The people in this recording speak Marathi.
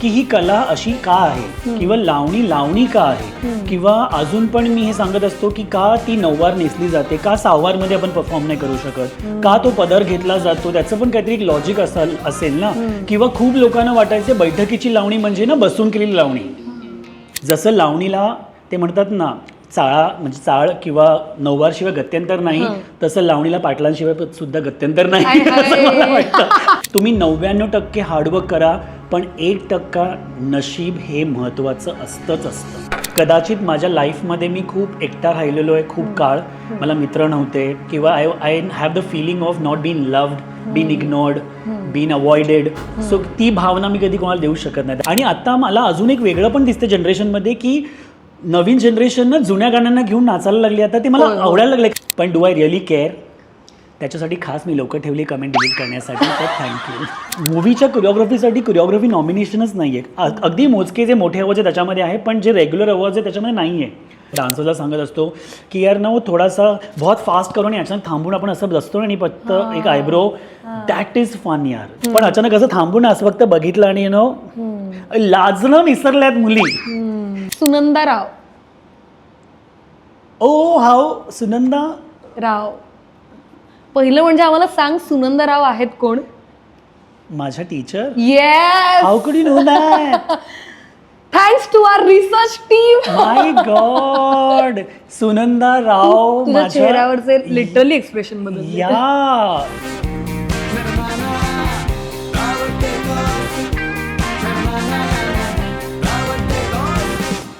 की ही कला अशी का आहे? किंवा लावणी लावणी का आहे? किंवा अजून पण मी हे सांगत असतो की का ती नऊवार नेसली जाते? का सहावारमध्ये आपण परफॉर्म नाही करू शकत? का तो पदर घेतला जातो? त्याचं पण काहीतरी एक लॉजिक असेल असेल ना? किंवा खूप लोकांना वाटायचे बैठकीची लावणी म्हणजे ना बसून केलेली लावणी. जसं लावणीला ते म्हणतात ना चाळा म्हणजे चाळ किंवा नऊवार शिवाय गत्यंतर नाही तसं लावणीला पाटलांशिवाय सुद्धा गत्यंतर नाही. असं मला वाटतं. तुम्ही नव्याण्णव टक्के हार्डवर्क करा पण एक टक्का नशीब हे महत्वाचं असतंच असतं. कदाचित माझ्या लाईफमध्ये मी खूप एकटा राहिलेलो आहे खूप काळ. मला मित्र नव्हते किंवा I I have the feeling of not been loved been ignored been avoided so ती भावना मी कधी कोणाला देऊ शकत नाही. आणि आता मला अजून एक वेगळं पण दिसतं जनरेशनमध्ये की नवीन जनरेशन जुन्या गाण्यांना घेऊन नाचायला लागली. आता ते मला. आवडायला लागले पण डू आय रिअली केअर? त्याच्यासाठी खास मी लवकर ठेवली कमेंट डिलीट करण्यासाठी तर थँक्यू मूवीच्या कोरिओग्राफीसाठी कोरिओग्राफी नॉमिनेशनच नाही आहे अगदी मोजके जे मोठे आवाज आहे त्याच्यामध्ये आहे पण जे रेग्युलर आवाज आहे त्याच्यामध्ये नाही आहे डान्सरला सांगत असतो की यार ना थोडासा बहुत फास्ट करून याच्यात थांबून आपण असं बसतो आणि फक्त एक आयब्रो दॅट इज फन यार. पण अचानक असं थांबून असं फक्त बघितलं आणि यु नो लाजणं विसरल्यात मुली. सुनंदा राव. ओ हाव सुनंदा? राव. पहिलं म्हणजे आम्हाला सांग सुनंदा राव आहेत कोण? माझ्या teacher yes how could you know that thanks to our research team my god Sunanda Rao तुझ्या माझ्या चेहऱ्यावरचे लिटरली एक्सप्रेशन बदल या